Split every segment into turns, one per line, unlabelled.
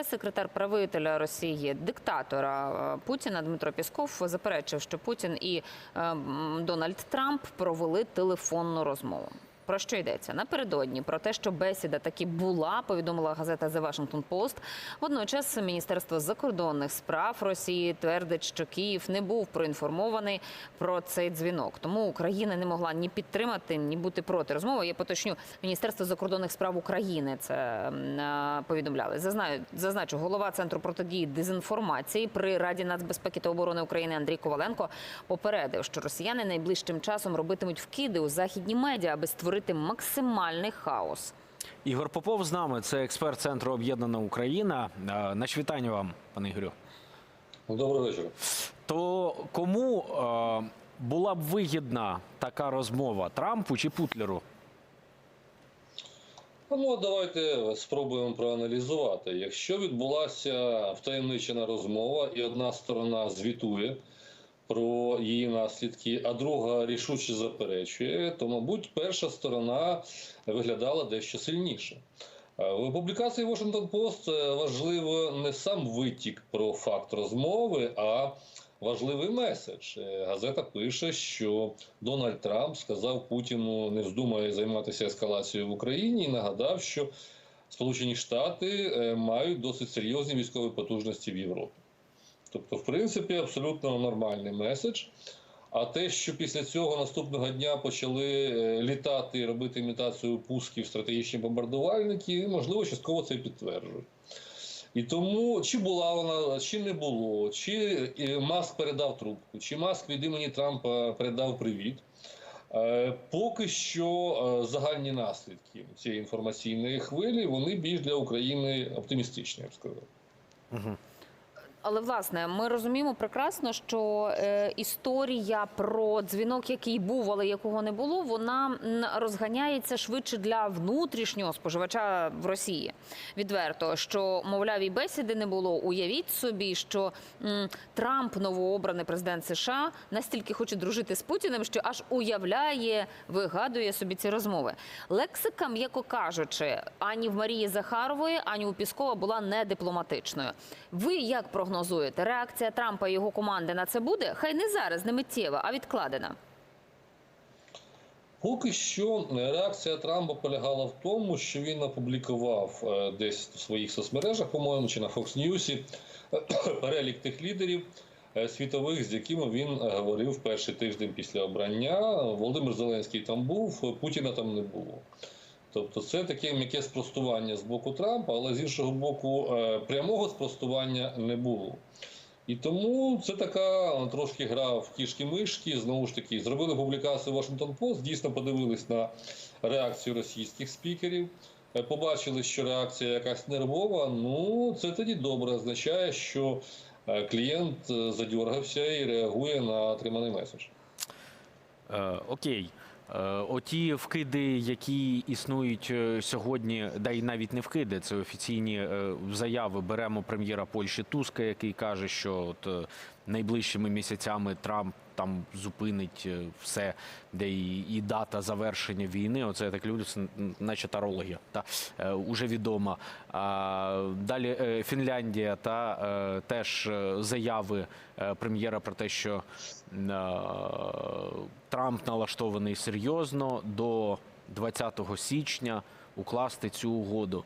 Прес-секретар правителя Росії, диктатора е, Путіна Дмитро Пісков заперечив, що Путін і е, Дональд Трамп провели телефонну розмову. Про що йдеться напередодні? Про те, що бесіда таки була, повідомила газета The Washington Post. Водночас Міністерство закордонних справ Росії твердить, що Київ не був проінформований про цей дзвінок. Тому Україна не могла ні підтримати, ні бути проти розмови. Я поточню Міністерство закордонних справ України це повідомляли. Зазнаю, зазначу, голова центру протидії дезінформації при Раді нацбезпеки та оборони України Андрій Коваленко попередив, що росіяни найближчим часом робитимуть вкиди у західні медіа, аби створити максимальний хаос.
Ігор Попов з нами, це експерт центру Об'єднана Україна. Е, Наші вітання вам, пане Ігорю.
Доброго вечора.
То кому е, була б вигідна така розмова Трампу чи Путлеру?
Ну, давайте спробуємо проаналізувати. Якщо відбулася втаємничена розмова, і одна сторона звітує про її наслідки, а друга рішуче заперечує, то, мабуть, перша сторона виглядала дещо сильніше. Е, В публікації Washington Post е, важливо не сам витік про факт розмови, а важливий меседж. Е, Газета пише, що Дональд Трамп сказав Путіну не вздумає займатися ескалацією в Україні і нагадав, що Сполучені Штати мають досить серйозні військові потужності в Європі. Тобто, в принципі, абсолютно нормальний меседж. А те, що після цього наступного дня почали е, літати і робити імітацію пусків стратегічні бомбардувальники, можливо, частково це підтверджує. І тому чи була вона, чи не було, чи е, Маск передав трубку, чи Маск від імені Трампа передав привіт. Е, Поки що загальні наслідки цієї інформаційної хвилі вони більш для України оптимістичні, я б сказав.
Але власне ми розуміємо прекрасно, що е, історія про дзвінок, який був, але якого не було, вона розганяється швидше для внутрішнього споживача в Росії. Відверто, що мовляв і бесіди не було. Уявіть собі, що Трамп, новообраний президент США, настільки хоче дружити з Путіним, що аж уявляє, вигадує собі ці розмови. Лексика, м'яко кажучи, ані в Марії Захарової, ані у Піскова була не дипломатичною. Ви як прогнозуєте, реакція Трампа і його команди на це буде? Хай не зараз, не миттєва, а відкладена.
Поки що реакція Трампа полягала в тому, що він опублікував е, десь в своїх соцмережах, по-моєму, чи на Fox News перелік тих лідерів е, світових, з якими він е, говорив перший тиждень після обрання. Володимир Зеленський там був, Путіна там не було. Тобто це таке м'яке спростування з боку Трампа, але з іншого боку, е, прямого спростування не було. І тому це така трошки гра в кішки-мишки. Знову ж таки, зробили публікацію Washington Post, дійсно подивились на реакцію російських спікерів. е, Побачили, що реакція якась нервова. Ну це тоді добре означає, що е, клієнт задьоргався і реагує на отриманий меседж.
Окей. Оті вкиди, які існують е, сьогодні, да й навіть не вкиди, це офіційні е, заяви. Беремо прем'єра Польщі Туска, який каже, що от е, найближчими місяцями Трамп там зупинить е, все, де і, і дата завершення війни. Оце я так люблю, наче тарологія, та е, уже відома. А далі е, Фінляндія та теж заяви прем'єра про те, що Трамп налаштований серйозно до 20 січня укласти цю угоду.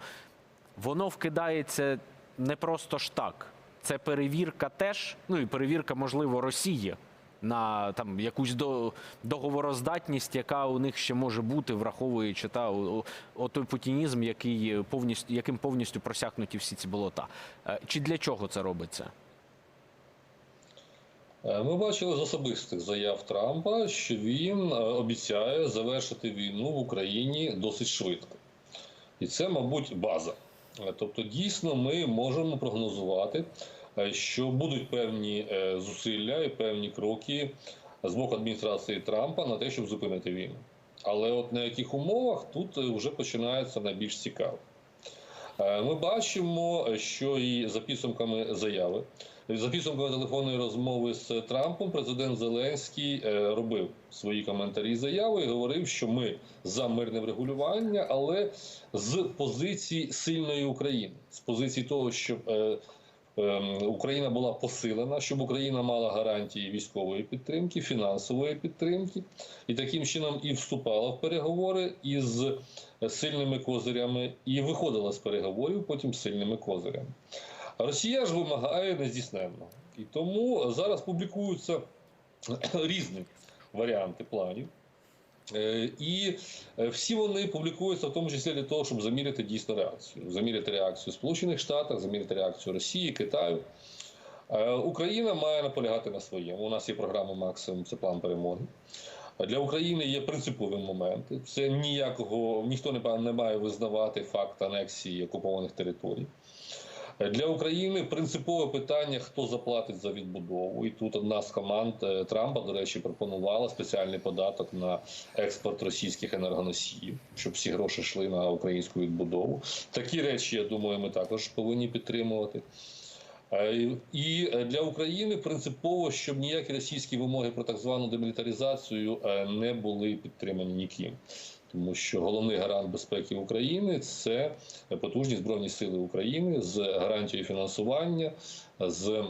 Воно вкидається не просто ж так. Це перевірка теж, ну і перевірка, можливо, Росії на там якусь до, договороздатність, яка у них ще може бути, враховуючи та о, о- той путінізм, який повністю яким повністю просякнуті всі ці болота. Е, Чи для чого це робиться?
Е, Ми бачили з особистих заяв Трампа, що він е, обіцяє завершити війну в Україні досить швидко. І це, мабуть, база. Тобто, дійсно, ми можемо прогнозувати, що будуть певні е, зусилля і певні кроки з боку адміністрації Трампа на те, щоб зупинити війну. Але от на яких умовах тут е, вже починається найбільш цікаво. Е, Ми бачимо, що і за підсумками заяви, за підсумками телефонної розмови з Трампом, президент Зеленський е, робив свої коментарі і заяви і говорив, що ми за мирне врегулювання, але з позиції сильної України, з позиції того, щоб е, Україна була посилена, щоб Україна мала гарантії військової підтримки, фінансової підтримки, і таким чином і вступала в переговори із сильними козирями, і виходила з переговорів потім з сильними козирями. Росія ж вимагає нездійсненного. І тому зараз публікуються різні варіанти планів. Е, І е, всі вони публікуються в тому числі для того, щоб заміряти дійсно реакцію. Заміряти реакцію Сполучених Штатів, заміряти реакцію Росії, Китаю. Е, Україна має наполягати на своєму. У нас є програма максимум, це план перемоги. Для України є принципові моменти. Це ніякого ніхто не має визнавати факт анексії окупованих територій. Для України принципове питання, хто заплатить за відбудову. І тут одна з команд е, Трампа, до речі, пропонувала спеціальний податок на експорт російських енергоносіїв, щоб всі гроші йшли на українську відбудову. Такі речі, я думаю, ми також повинні підтримувати. Е, І для України принципово, щоб ніякі російські вимоги про так звану демілітаризацію е, не були підтримані ніким. Тому що головний гарант безпеки України це потужні збройні сили України з гарантією фінансування, з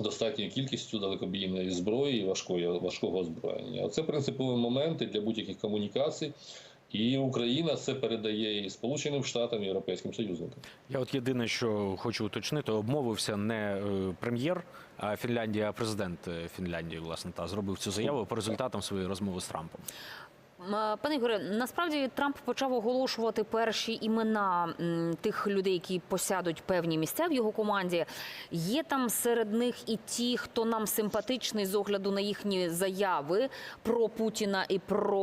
достатньою кількістю далекобійної зброї і важкої, важкого озброєння. Це принципові моменти для будь-яких комунікацій. І Україна це передає і Сполученим Штатам, і Європейським союзникам.
Я от єдине, що хочу уточнити, обмовився не е, прем'єр а Фінляндія, а президент е, Фінляндії, власне, та зробив цю заяву по результатам своєї розмови з Трампом.
М, Пане Ігоре, насправді Трамп почав оголошувати перші імена тих людей, які посядуть певні місця в його команді. Є там серед них і ті, хто нам симпатичний з огляду на їхні заяви про Путіна і про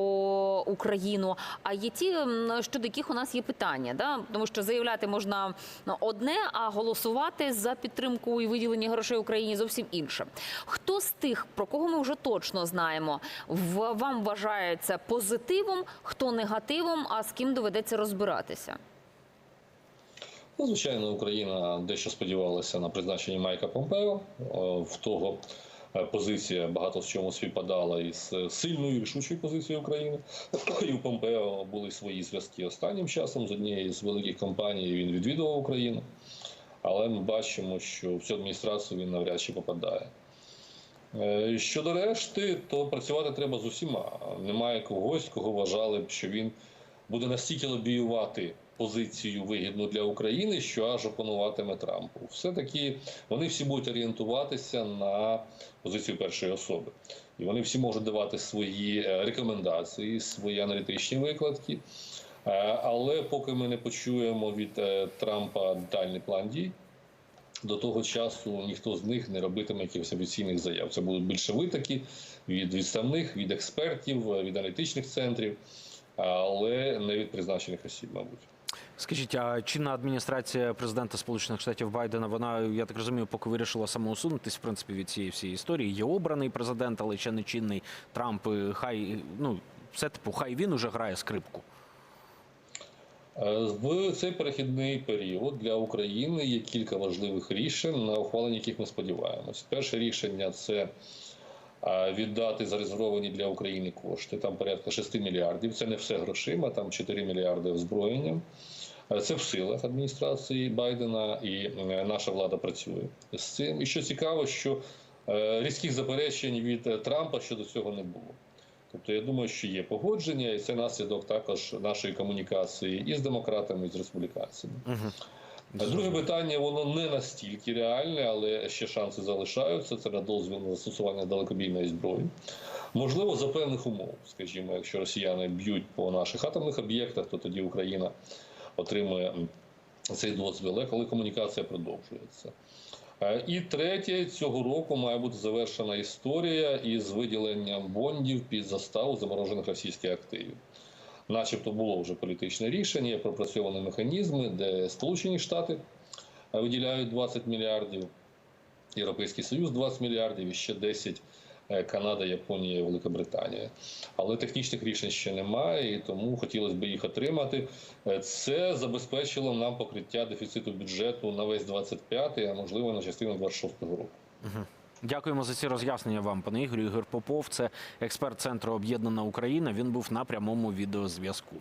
Україну. А є ті, щодо яких у нас є питання, да? тому що заявляти можна ну, одне, а голосувати за підтримку і виділення грошей Україні зовсім інше. Хто з тих, про кого ми вже точно знаємо, вам вважається позитивом, хто негативом, а з ким доведеться розбиратися?
Ну, звичайно, Україна дещо сподівалася на призначення Майка Помпео. В того е, позиція багато в чому співпадала із е, сильною рішучою позицією України. І у Помпео були свої зв'язки останнім часом з однією з великих компаній. Він відвідував Україну. Але ми бачимо, що в цю адміністрацію він навряд чи попадає. Е, Щодо решти, то працювати треба з усіма. Немає когось, кого вважали б, що він буде настільки лобіювати позицію вигідну для України, що аж опонуватиме Трампу. Все-таки вони всі будуть орієнтуватися на позицію першої особи. І вони всі можуть давати свої е, рекомендації, свої аналітичні викладки. Е, Але поки ми не почуємо від Трампа детальний план дій, до того часу ніхто з них не робитиме якихось офіційних заяв. Це будуть більше витоки від відставних, від експертів, від аналітичних центрів, але не від призначених осіб, мабуть.
Скажіть, а чинна адміністрація президента Сполучених Штатів Байдена, вона, я так розумію, поки вирішила самоусунутись, в принципі, від цієї всієї історії. Є обраний президент, але ще не чинний Трамп. Хай ну все типу, хай він уже грає скрипку.
Е, В цей перехідний період для України є кілька важливих рішень, на ухвалення яких ми сподіваємось. Перше рішення це е, віддати зарезервовані для України кошти. Там порядка 6 мільярдів. Це не все грошима, там 4 мільярди озброєнням. Е, Це в силах адміністрації Байдена, і наша влада працює з цим. І що цікаво, що різких заперечень від Трампа щодо цього не було. Тобто я думаю, що є погодження, і це наслідок також нашої комунікації і з демократами, і з республіканцями. Друге питання, воно не настільки реальне, але ще шанси залишаються. Це на дозвіл на застосування далекобійної зброї. Можливо, за певних умов, скажімо, якщо росіяни б'ють по наших атомних об'єктах, то тоді Україна отримує цей дозвіл, але коли комунікація продовжується. Е, І третє, цього року має бути завершена історія із виділенням бондів під заставу заморожених російських активів. Начебто було вже політичне рішення, пропрацьовані механізми, де Сполучені Штати е, виділяють 20 мільярдів, Європейський Союз 20 мільярдів і ще 10 е, Канада, Японія, Велика Британія. Але технічних рішень ще немає, і тому хотілося б їх отримати. Е, Це забезпечило нам покриття дефіциту бюджету на весь 25-й, а можливо на частину 26-го року.
Дякуємо за ці роз'яснення вам, пане Ігорю. Ігор Попов, це експерт центру Об'єднана Україна. Він був на прямому відеозв'язку.